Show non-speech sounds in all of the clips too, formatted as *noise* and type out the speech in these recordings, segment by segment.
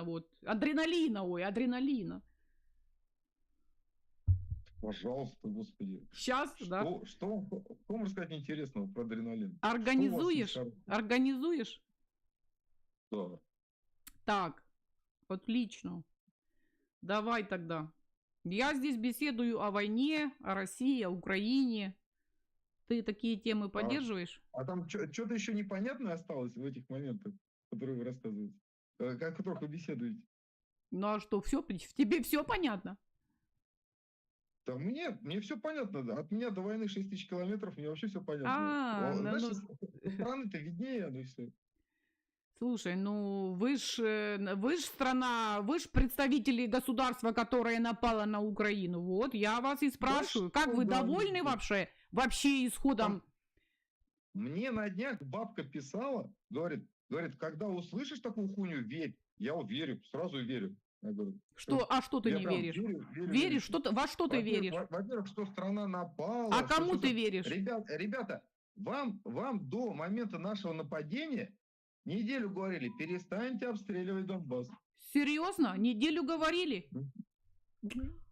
вот. Адреналина, ой, адреналина. Пожалуйста, господи. Сейчас, да. Что, что, что можно сказать интересного про адреналин? Организуешь? Что Организуешь? шар- Так, отлично. Давай тогда. Я здесь беседую о войне, о России, о Украине. Ты такие темы поддерживаешь? Да. А там что-то еще непонятное осталось в этих моментах, которые вы рассказываете? Э, О которых вы беседуете? Ну а что, все, тебе все понятно? Да мне, мне все понятно. да. От меня до войны 6 тысяч километров, мне вообще все понятно. А, ну, знаешь, ну, страны-то виднее, ну и все. Слушай, ну вы ж, э, вы ж страна, вы ж представители государства, которое напало на Украину. Вот, я вас и спрашиваю, как что вы да, довольны ну, вообще, вообще исходом? Мне на днях бабка писала, говорит, говорит, когда услышишь такую хуйню, верь. Я верю, сразу верю. Я говорю, Что, а что ты не веришь? Верю, верю, Веришь, что во что ты веришь? во- Во-первых, что страна напала. А кому что- ты что- веришь? Ребят, ребята, вам, вам до момента нашего нападения неделю говорили, перестаньте обстреливать Донбасс. Серьезно? Неделю говорили?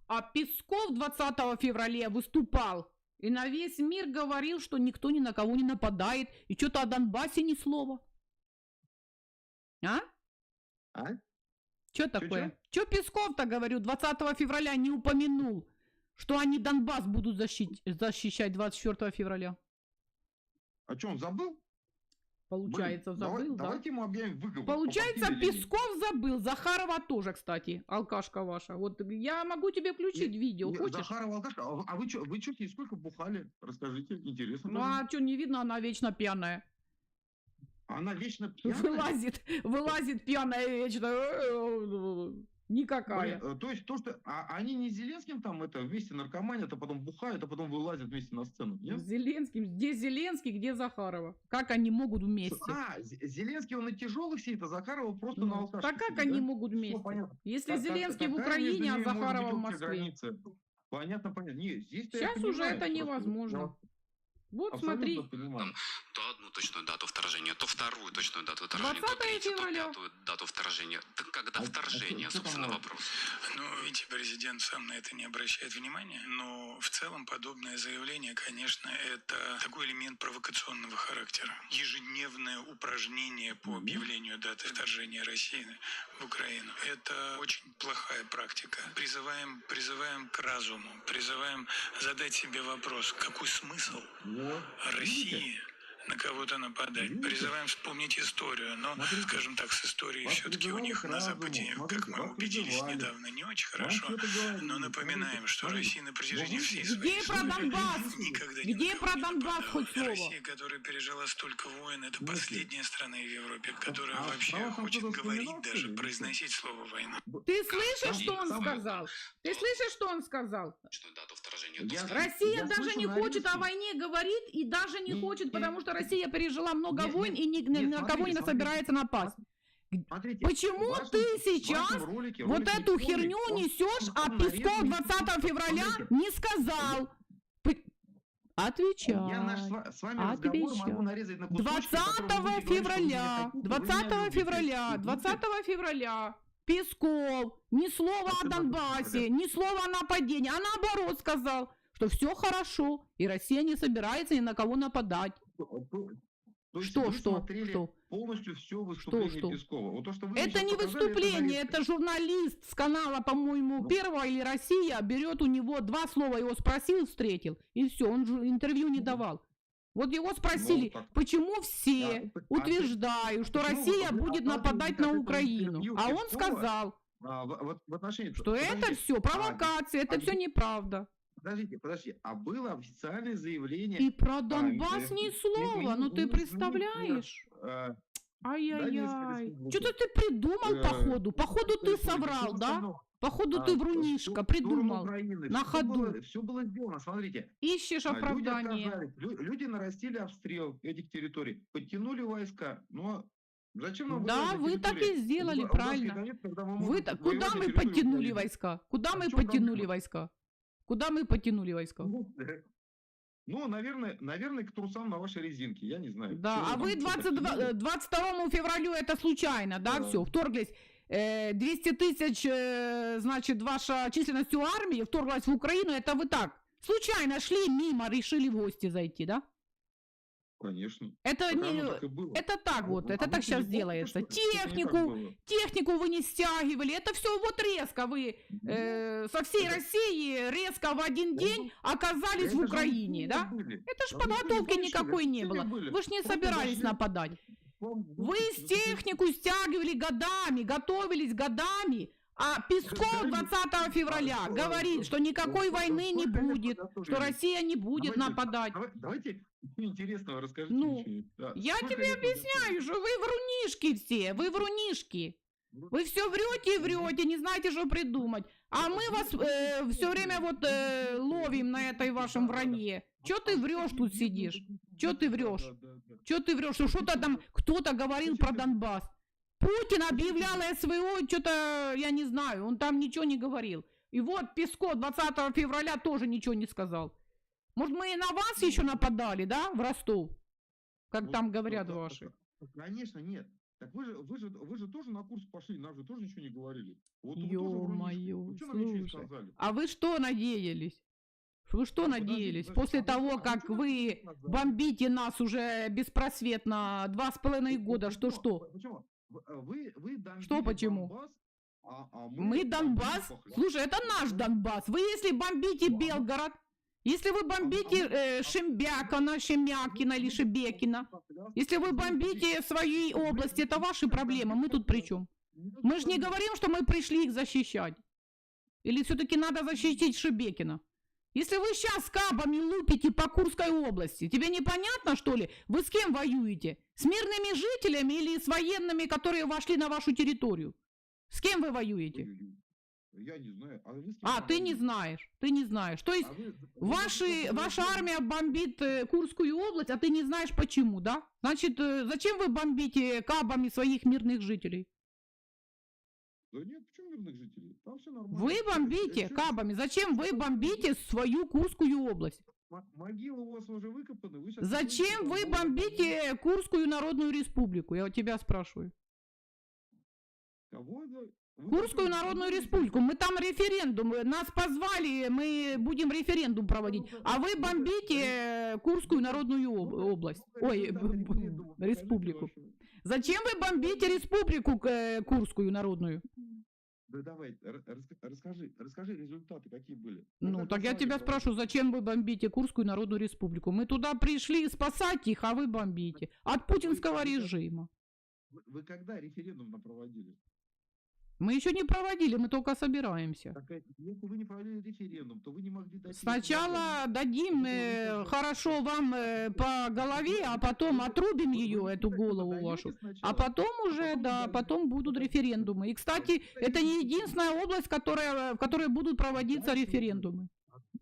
А Песков 20 февраля выступал и на весь мир говорил, что никто ни на кого не нападает, и что-то о Донбассе ни слова. А? А? Что такое? Что Песков-то, говорю, 20 февраля не упомянул, что они Донбасс будут защищ- защищать 24 февраля? А что, он забыл? Получается, Блин, давай- забыл, да? Давайте ему объявим выговор. Получается. Песков забыл. Захарова тоже, кстати, алкашка ваша. Вот я могу тебе включить видео, Не, хочешь? Захарова алкашка. А вы- а вы что, вы и сколько бухали? Расскажите, интересно. Ну тоже. а что, не видно, она вечно пьяная. Она вечно пьяная? Вылазит, вылазит пьяная вечно. Никакая. Блин, э, то есть то, что а, они не с Зеленским там это вместе наркоманят, а потом бухают, а потом вылазят вместе на сцену. С Нет? Зеленским. Где Зеленский, где Захарова? Как они могут вместе? А, Зеленский он на тяжелых сидит, а Захарова просто Ну, на алкашке так как сидит, они да? могут вместе? понятно. Если Так- так- Зеленский в какая Украине, а Захарова в Москве. граница? Понятно, понятно. Не, здесь Сейчас уже это невозможно. Вот смотри. то одну точную дату вторжения, то вторую точную дату вторжения, 20 то третью, то пятую дату вторжения. Так когда А- а вторжение, собственно, там вопрос. Ну, видите, президент сам на это не обращает внимания, но в целом подобное заявление, конечно, это такой элемент провокационного характера. Ежедневное упражнение по объявлению даты вторжения России Украину. Это очень плохая практика. Призываем, призываем к разуму, призываем задать себе вопрос, какой смысл Вот. России на кого-то нападать. Призываем вспомнить историю, но, Смотрите. скажем так, с историей все-таки у них на. Западе, как мы убедились недавно, не очень хорошо. Но напоминаем, что Россия на протяжении вы- всей где своей про истории Донбасс? *laughs* никогда ни Где про не Донбасс хоть слово? Россия, которая пережила столько войн, это последняя страна в Европе, которая а вообще хочет говорить, даже что что? произносить слово война. Ты слышишь, что он сказал? Ты слышишь, что он сказал? Точную дату вторжения. Россия даже не хочет о войне говорить и даже не хочет, потому что Россия пережила много Нет, войн нет, и ни, нет, на кого смотрите, не смотрите. собирается напасть. Смотрите, Почему вашем- ты сейчас ролике- Вот ролике эту полный, херню он- несешь, он- а Песков нарезанный. 20 февраля Смотрите, не сказал. Отвечай. Я наш с ва- с вами тебе разговор могу нарезать на кусочки, 20 которые вы будете говорить, что вы февраля, меня 20 любите. февраля, Идите. 20 февраля Песков ни слова о 20 Донбассе, ни слова о нападении, а наоборот сказал, что все хорошо, и Россия не собирается ни на кого нападать. То- то- то есть Что, что, что? полностью все выступление что? Пескова. Вот то, что вы Это не выступление, нарезка. это журналист с канала, по-моему, Ну. Первого или Россия берет у него два слова, его спросил, встретил, и все, он же интервью не Ну. давал. Вот его спросили, так- почему все А, а утверждают, что почему Россия будет нападать на Украину, а он сказал, А, в, в отношении... что это все провокация, это а все неправда. Подождите, подождите. А было официальное заявление... И про Донбасс э, ни слова, ну ты представляешь? э, Ай-яй-яй. Что-то ты придумал, э, походу. Походу ты соврал, да? Походу А, ты врунишка, придумал. Украины. на Всё ходу. было- Все было сделано, смотрите. Ищешь А, Люди оправдание. отказались, лю- люди нарастили обстрел этих территорий, подтянули войска. Но зачем нам Да, вы так и сделали, правильно. мы Вы куда мы подтянули войска? Куда А мы подтянули войска? Куда мы подтянули войска? Ну, э, наверное, наверное, к трусам на вашей резинке, я не знаю. Да, а вы что 22, подтянули? э, 22 февралю это случайно, да, Да. все, вторглись. э, 200 тысяч, э, значит, ваша численностью армии вторглась в Украину, это вы так, случайно шли мимо, решили в гости зайти, да? Конечно. Это Так не... так. Это так вот, вы- это а так сейчас делается. Технику, технику вы не стягивали, это все вот резко вы э, со всей Это- России резко в один Да день оказались Это в Украине, да? были. Это ж Да подготовки слышали? никакой не было. вы были? Вы ж не Просто собирались зашли- нападать. Вы с ну, технику стягивали годами, готовились годами. А Песков Годами? 20 февраля А, говорит, что никакой войны не будет, что? Россия не будет нападать. Давай- Давайте интересного расскажите. Ну. Я тебе объясняю, что вы врунишки все, вы врунишки. подготовились? Вы все врете и врете, не знаете, что придумать. А мы вас все время вот э, ловим на этой вашем вранье. Че ты врешь тут сидишь? Чё ты врешь? Че ты врешь? Что что-то там кто-то говорил про Донбасс. Путин объявлял СВО, что-то, я не знаю, он там ничего не говорил. И вот Песков 20 февраля тоже ничего не сказал. Может, мы и на вас еще нападали, да, в Ростов? Как Ну, там говорят да, ваши. Конечно, нет. Так вы же, вы же, вы же тоже на курс пошли, нам же тоже ничего не говорили. Вот. Ё-моё, слушай. А вы что надеялись? Вы что Подождите, надеялись? подождите, После а вы- того, а как вы бомбите нас уже беспросветно два с половиной Ну, года, что почему? Вы, э, вы, вы Что почему? Донбасс, а, а мы, Мы Донбасс. Пахляк. Слушай, это наш Донбасс. Вы если бомбите Ну, а мы- Белгород, если вы бомбите а мы- э, а- Шембякина, Шемякина или Шебекина, если вы бомбите свои области, это ваши проблемы. Мы тут при чем? Мы же не говорим, что мы пришли их защищать. Или все-таки надо защитить Шебекина? Если вы сейчас кабами лупите по Курской области, тебе непонятно, что ли? Вы с кем воюете? С мирными жителями или с военными, которые вошли на вашу территорию? С кем вы воюете? Я не знаю. А, вы А, ты не знаешь, ты не знаешь. То есть А вы- вы ваши, просто ваша армия бомбит э, Курскую область, а ты не знаешь почему, да? Значит, э, зачем вы бомбите кабами своих мирных жителей? Да нет, почему мирных жителей? Там все нормально. Вы бомбите чё- кабами. Зачем вы бомбите свою Курскую область? Могилы у вас уже выкопаны. Вы Зачем вы бомбите Курскую Народную Республику? Я у тебя спрашиваю. Кого это? Вы Курскую Народную? Республику. Мы там референдум. Нас позвали, мы будем референдум проводить. А вы бомбите Курскую Народную область. Ой, республику. Зачем вы бомбите республику э, Курскую Народную? Да давай, расскажи, расскажи результаты, какие были. Ну, Как так я тебя спрашиваю, зачем вы бомбите Курскую Народную Республику? Мы туда пришли спасать их, а вы бомбите. От путинского режима. Вы, вы когда референдум проводили? Мы еще не проводили, мы только собираемся. Так, э, если вы не проводили референдум, то вы не могли дать... Сначала дадим э, хорошо вам э, по голове, а потом отрубим ее, эту голову вашу. А потом уже, потом да, потом будут референдумы. И, кстати, это не единственная область, которая, в которой будут проводиться уже. референдумы.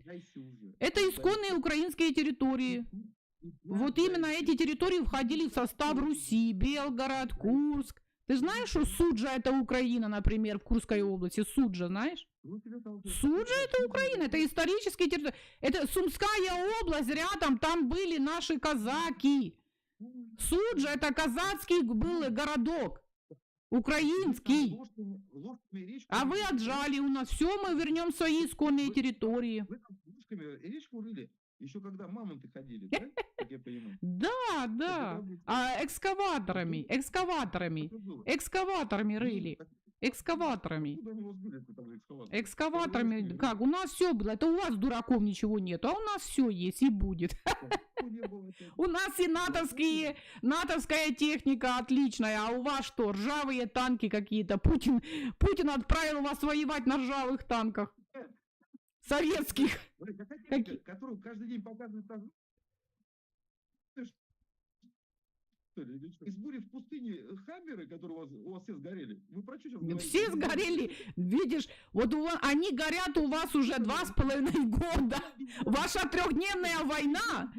Уже. Это исконные украинские территории. Вот именно эти территории входили в состав Руси, Белгород, Курск. Ты знаешь, что Суджа это Украина, например, в Курской области? Суджа, знаешь? Суджа это Украина, это исторические территории. Это Сумская область, рядом там были наши казаки. Суджа это казацкий был городок, украинский. А вы отжали у нас. Все, мы вернем свои исконные территории. Вы там ложками речку рыли, еще когда мамонты ходили, да? Как я понимаю. *laughs* Да, да. А экскаваторами, экскаваторами, экскаваторами рыли. Экскаваторами. Экскаваторами, как, у нас все было, это у вас, дураков, ничего нет, а у нас все есть и будет. *laughs* У нас и натовские, натовская техника отличная, а у вас что, ржавые танки какие-то? Путин, Путин отправил вас воевать на ржавых танках. Советских. Какие? которую каждый день показывают что? Из бури в пустыне э, хаммеры, которые у вас, у вас все сгорели. Вы про что сейчас говорите? Все сгорели, видишь, вот у вас, они горят у вас уже два с половиной года. Ваша трехдневная война,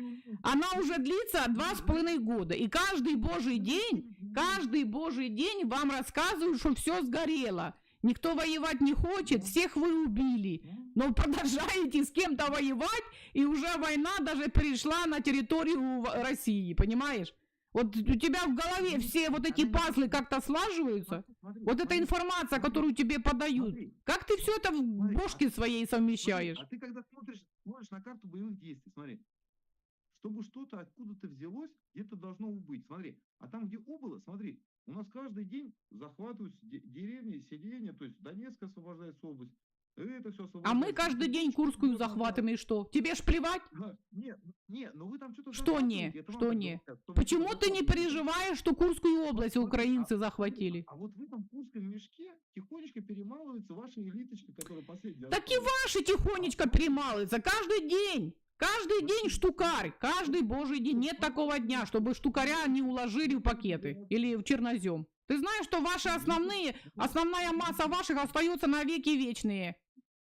она уже длится два с половиной года. И каждый божий день, каждый божий день вам рассказывают, что все сгорело. Никто воевать не хочет, всех вы убили. Но продолжаете с кем-то воевать, и уже война даже перешла на территорию России, понимаешь? Вот у тебя в голове все вот эти пазлы как-то слаживаются? Вот эта информация, которую тебе подают, как ты все это в а- бошке своей совмещаешь? А ты когда смотришь, смотришь на карту боевых действий, смотри, чтобы что-то откуда-то взялось, где-то должно быть. Смотри, а там, где убыло, смотри, у нас каждый день захватываются де- деревни, селения, то есть Донецк освобождается область, это все А мы каждый день Курскую захватываем, и что? Тебе ж плевать? Нет, нет, но вы там что-то Что не? Что не? Почему ты не переживаешь, что Курскую область украинцы а- захватили? А вот в этом курском мешке тихонечко перемалывается ваша элиточка, которая последняя. Так и ваши тихонечко перемалываются каждый день. Каждый день штукарь, каждый божий день. Нет такого дня, чтобы штукаря не уложили в пакеты или в чернозем. Ты знаешь, что ваши основные, основная масса ваших остается навеки вечные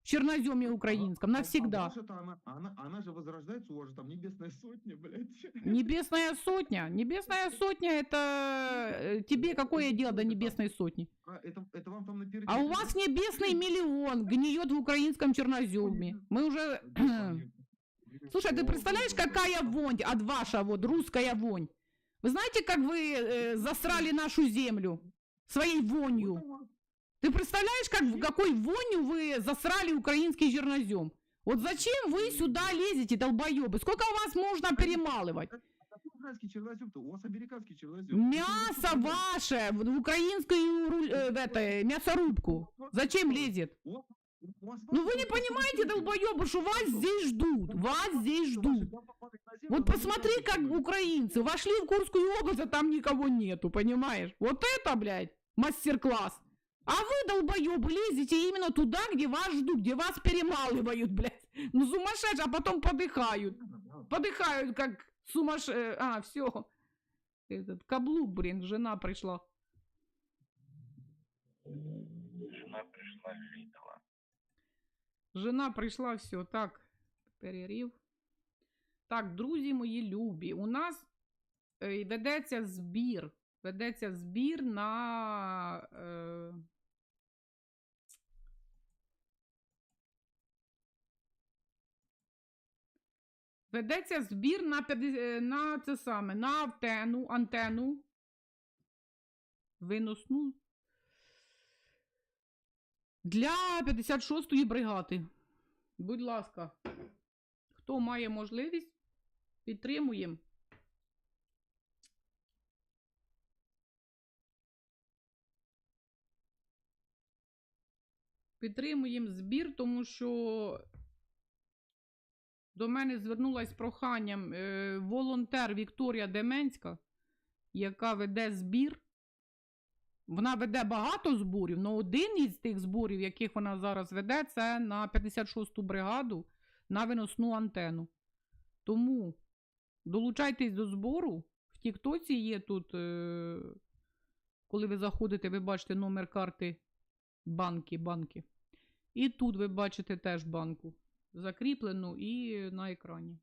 в черноземе украинском, А- а навсегда. ваша-то она, она, она же возрождается, у вас же там небесная сотня, блядь. Небесная сотня. Небесная сотня это э, тебе какое дело до небесной сотни? А, это, это вам там наперед. А у вас небесный миллион гниет в украинском черноземе. Мы уже... *clears throat* Слушай, а ты представляешь, какая вонь от ваша вот русская вонь? Вы знаете, как вы э, засрали нашу землю своей вонью? Ты представляешь, как, в какой вонью вы засрали украинский чернозем? Вот зачем вы сюда лезете, долбоебы? Сколько вас можно перемалывать? Какой украинский чернозем-то? У вас американский чернозем. Мясо ваше в украинскую руль- э, в это, мясорубку. Зачем лезет? У у Ну вы не понимаете, долбоебы, что вас здесь ждут. Вас здесь ждут. Вот посмотри, как украинцы вошли в Курскую область, а там никого нету, понимаешь? Вот это, блядь, мастер-класс. А вы, долбоебы, лезете именно туда, где вас ждут, где вас перемалывают, блядь. Ну, сумасшедшие, а потом подыхают. Подыхают, как сумасшедшие. А, все. Этот каблук, блин, жена пришла. Жена пришла Лидова. Жена прийшла, все, так, перерив. Так, друзі мої любі, у нас е, ведеться збір. Ведеться збір на. Е, ведеться збір на, 50 е, на це саме, на антенну, антенну. Виносну. Для 56-ї бригади. Будь ласка, хто має можливість, підтримуємо. Підтримуємо збір, тому що до мене звернулась з проханням е, волонтер Вікторія Деменська, яка веде збір. Вона веде багато зборів, але один із тих зборів, яких вона зараз веде, це на 56-ту бригаду на виносну антенну. Тому долучайтесь до збору. В Тіктоці є тут, е, коли ви заходите, ви бачите номер карти банки, банки. І тут ви бачите теж банку закріплену і на екрані.